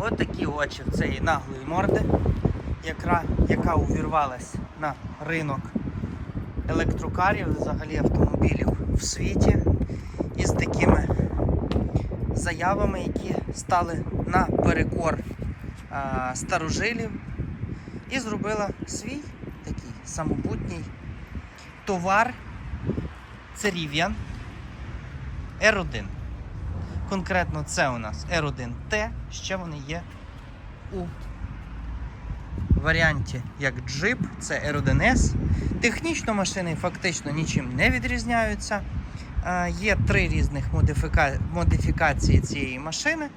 От такі очі в цієї наглої морди, яка, яка увірвалась на ринок електрокарів, взагалі автомобілів в світі, із такими заявами, які стали наперекор а, старожилів, і зробила свій такий самобутній товар це Rivian R1. Конкретно це у нас R1T, ще вони є у варіанті як джип, це R1S. Технічно машини фактично нічим не відрізняються. Е, Є три різних модифіка... модифікації цієї машини.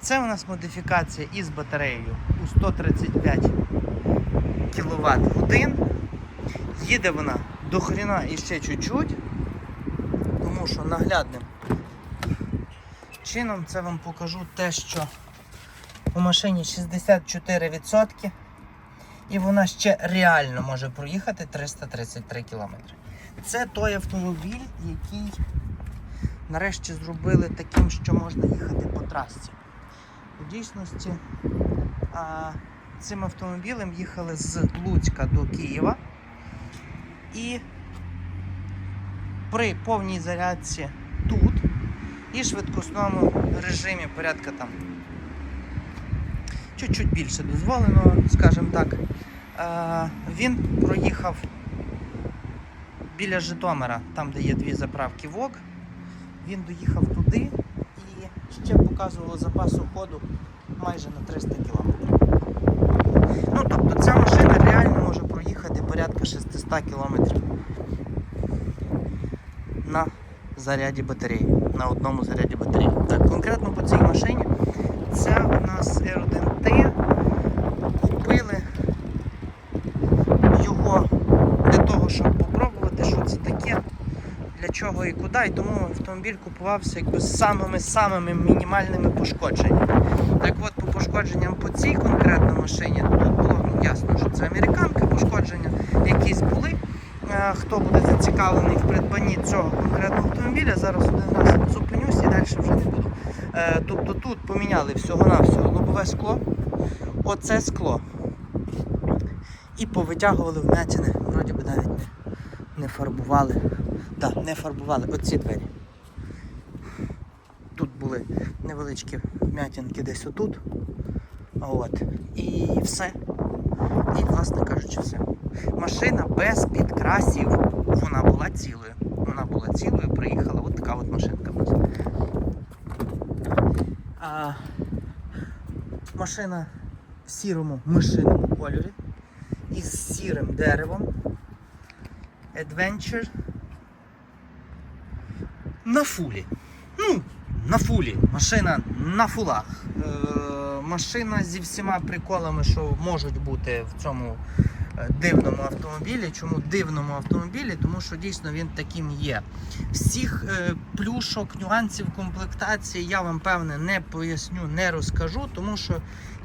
Це у нас модифікація із батареєю у 135 кВт годин. Їде вона до хрена іще чуть-чуть, тому що наглядним чином це вам покажу те, що у машині 64% і вона ще реально може проїхати 333 км. Це той автомобіль, який нарешті зробили таким, що можна їхати по трасі. У дійсності цим автомобілем їхали з Луцька до Києва. І при повній зарядці і швидкосному режимі порядка там чуть-чуть більше дозволено, скажімо так. Е, він проїхав біля Житомира, там де є дві заправки ВОК. Він доїхав туди і ще показувало запасу ходу майже на 300 км. Ну, тобто ця машина реально може проїхати порядка 600 км на заряді батареї, на одному заряді батареї. Так, конкретно по цій машині це у нас R1T. Купили його для того, щоб попробувати, що це таке, для чого і куди. І тому автомобіль купувався якби з самими-самими мінімальними пошкодженнями. Так от, по пошкодженням по цій конкретно машині, тут було ну, ясно, що це американка, пошкодження якісь були. Е, Хто буде зацікавлений в придбанні цього конкретного автомобіля, зараз один раз зупинюсь і далі вже не буду. Е, Тобто тут поміняли всього-навсього лобове скло, оце скло. І повитягували вмятини, вроді би навіть не, не фарбували. Так, не фарбували оці двері. Тут були невеличкі вмятинки десь отут. От. І все. І, власне кажучи, все. Машина без підкрасів. Вона була цілою. Вона була цілою, приїхала. От така от машинка. А, машина в сірому мишиному кольорі із сірим деревом. Adventure. На фулі. Ну, на фулі. Машина на фулах. Машина зі всіма приколами, що можуть бути в цьому е, дивному автомобілі. Чому дивному автомобілі? Тому що дійсно він таким є. Всіх е, плюшок, нюансів комплектації я вам певне не поясню, не розкажу, тому що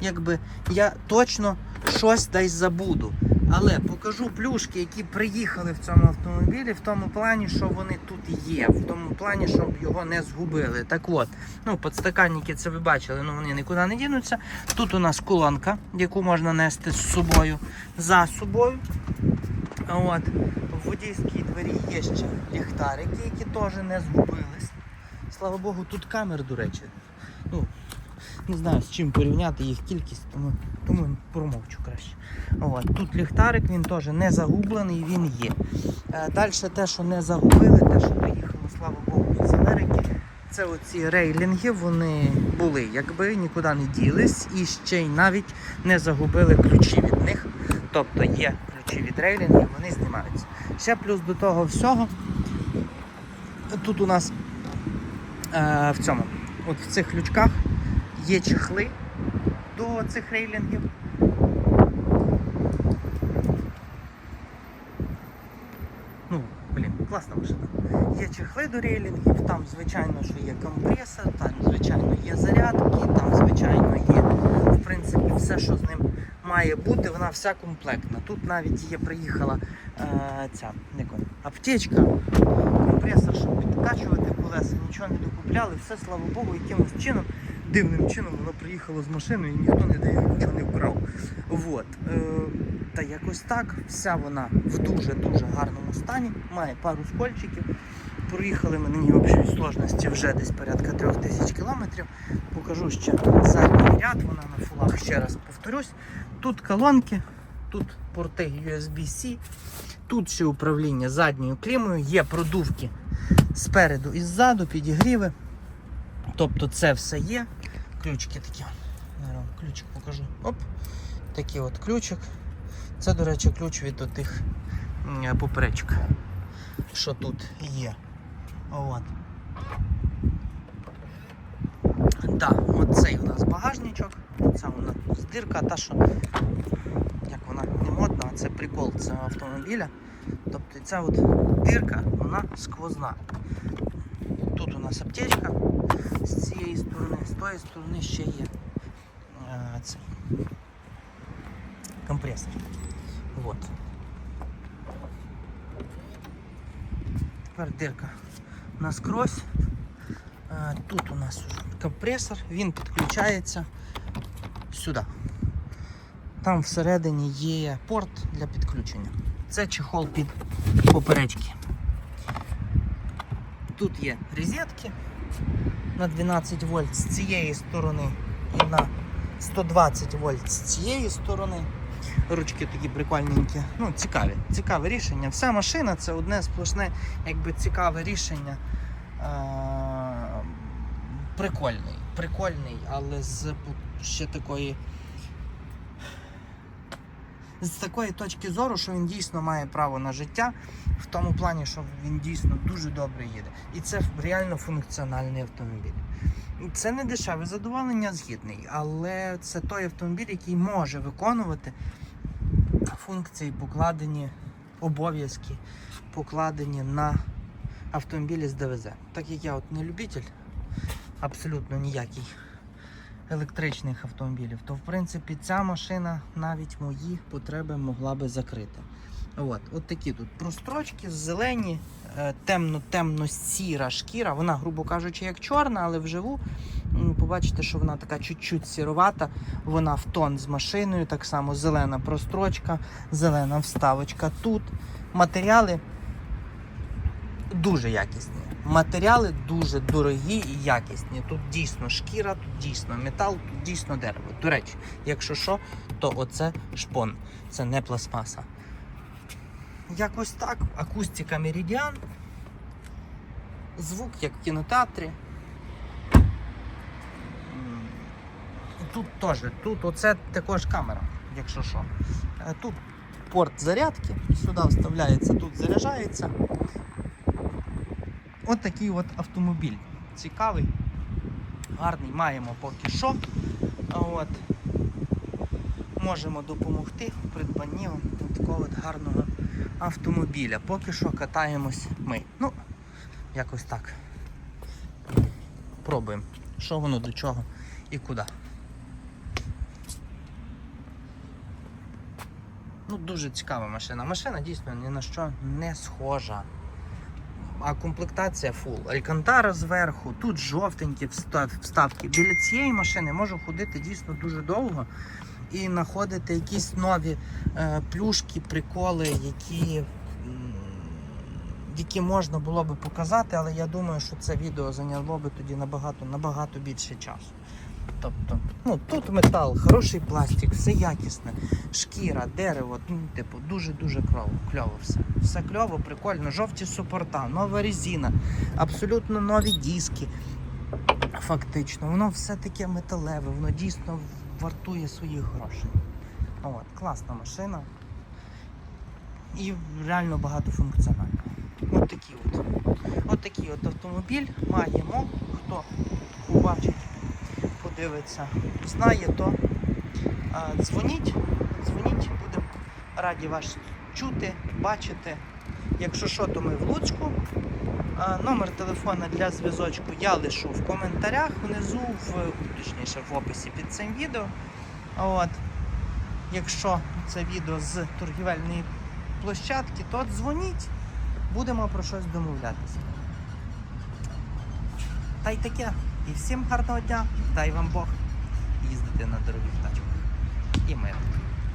якби я точно щось десь забуду. Але покажу плюшки, які приїхали в цьому автомобілі, в тому плані, що вони тут є, в тому плані, щоб його не згубили. Так от, ну, подстаканники це ви бачили, ну вони нікуди не дінуться. Тут у нас колонка, яку можна нести з собою за собою. От. В водійській двері є ще ліхтарики, які теж не згубились. Слава Богу, тут камер, до речі. Ну, не знаю з чим порівняти їх кількість, тому, тому промовчу краще. От. Тут ліхтарик, він теж не загублений, він є. Е, Далі те, що не загубили, те, що приїхало, слава Богу, з Америки. Це оці рейлінги, вони були, якби нікуди не ділись і ще й навіть не загубили ключі від них. Тобто є ключі від рейлінгів, вони знімаються. Ще плюс до того всього. Тут у нас е, в цьому, от в цих ключках є чехли до цих рейлінгів. Ну, блін, класна машина. Є чехли до рейлінгів, там, звичайно, що є компресор, там, звичайно, є зарядки, там, звичайно, є, в принципі, все, що з ним має бути, вона вся комплектна. Тут навіть є, приїхала е, ця як аптечка, компресор, щоб підкачувати колеса, нічого не докупляли, все, слава Богу, якимось чином дивним чином воно приїхало з машиною і ніхто не дає нічого не вкрав. Вот. Е, та якось так, вся вона в дуже-дуже гарному стані, має пару скольчиків. Проїхали ми на ній в общій сложності вже десь порядка 3000 кілометрів. Покажу ще задній ряд, вона на фулах, ще раз повторюсь. Тут колонки, тут порти USB-C, тут ще управління задньою клімою, є продувки спереду і ззаду, підігріви. Тобто це все є. Ключики такі. Вам ключик покажу. Оп. Такий от ключик. Це, до речі, ключ від отих м, поперечок, що тут є. От. Так, оцей у нас багажничок. Це вона здирка, та що як вона не модна, а це прикол цього автомобіля. Тобто ця от дирка, вона сквозна. Тут у нас аптечка з цієї сторони, тої сторони ще є цей компресор. Вот. Тепер дирка наскрозь. Тут у нас компресор, він підключається сюди. Там всередині є порт для підключення. Це чехол під поперечки. Тут є розетки на 12 вольт з цієї сторони і на 120 вольт з цієї сторони. Ручки такі прикольненькі. Ну, цікаві. Цікаве рішення. Вся машина це одне сплошне, якби цікаве рішення. Е, Прикольний. Прикольний, але з ще такої. З такої точки зору, що він дійсно має право на життя, в тому плані, що він дійсно дуже добре їде. І це реально функціональний автомобіль. Це не дешеве задоволення, згідний, але це той автомобіль, який може виконувати функції, покладені обов'язки, покладені на автомобілі з ДВЗ. Так як я от не любитель абсолютно ніякий електричних автомобілів, то в принципі ця машина навіть мої потреби могла би закрити. От, от такі тут прострочки, зелені, е, темно-темно-сіра шкіра. Вона, грубо кажучи, як чорна, але вживу побачите, що вона така чуть-чуть сіровата. Вона в тон з машиною, так само зелена прострочка, зелена вставочка тут. Матеріали дуже якісні. Матеріали дуже дорогі і якісні. Тут дійсно шкіра, тут дійсно метал, тут дійсно дерево. До речі, якщо що, то оце шпон, це не пластмаса. Якось так, акустика Meridian. Звук як в кінотеатрі. Тут теж, тут оце також камера, якщо що. Е, Тут порт зарядки, сюди вставляється, тут заряджається. От такий от автомобіль. Цікавий, гарний, маємо поки що. От. Можемо допомогти в придбанні такого гарного автомобіля. Поки що катаємось ми. Ну, якось так. Пробуємо, що воно до чого і куди. Ну, дуже цікава машина. Машина дійсно ні на що не схожа. А комплектація full. Алькантара зверху, тут жовтенькі вставки. Біля цієї машини можу ходити дійсно дуже довго і знаходити якісь нові е, плюшки, приколи, які, які можна було би показати, але я думаю, що це відео зайняло би тоді набагато, набагато більше часу. Тобто, ну тут метал, хороший пластик, все якісне, шкіра, дерево, ну, типу, дуже-дуже кльово, кльово все. Все кльово, прикольно, жовті супорта, нова резина, абсолютно нові диски. Фактично, воно все таке металеве, воно дійсно вартує своїх грошей. От, класна машина. І реально багатофункціональна. От такий от. От такий от автомобіль маємо. Хто побачить, подивиться, знає, то дзвоніть, дзвоніть, будемо раді вас чути, бачити. Якщо що, то ми в Луцьку. Номер телефона для зв'язочку я лишу в коментарях внизу, в, точніше в описі під цим відео. От. Якщо це відео з торгівельної площадки, то дзвоніть, будемо про щось домовлятися. Та й таке. І всім гарного дня, дай вам Бог їздити на дорогих тачках. І миру.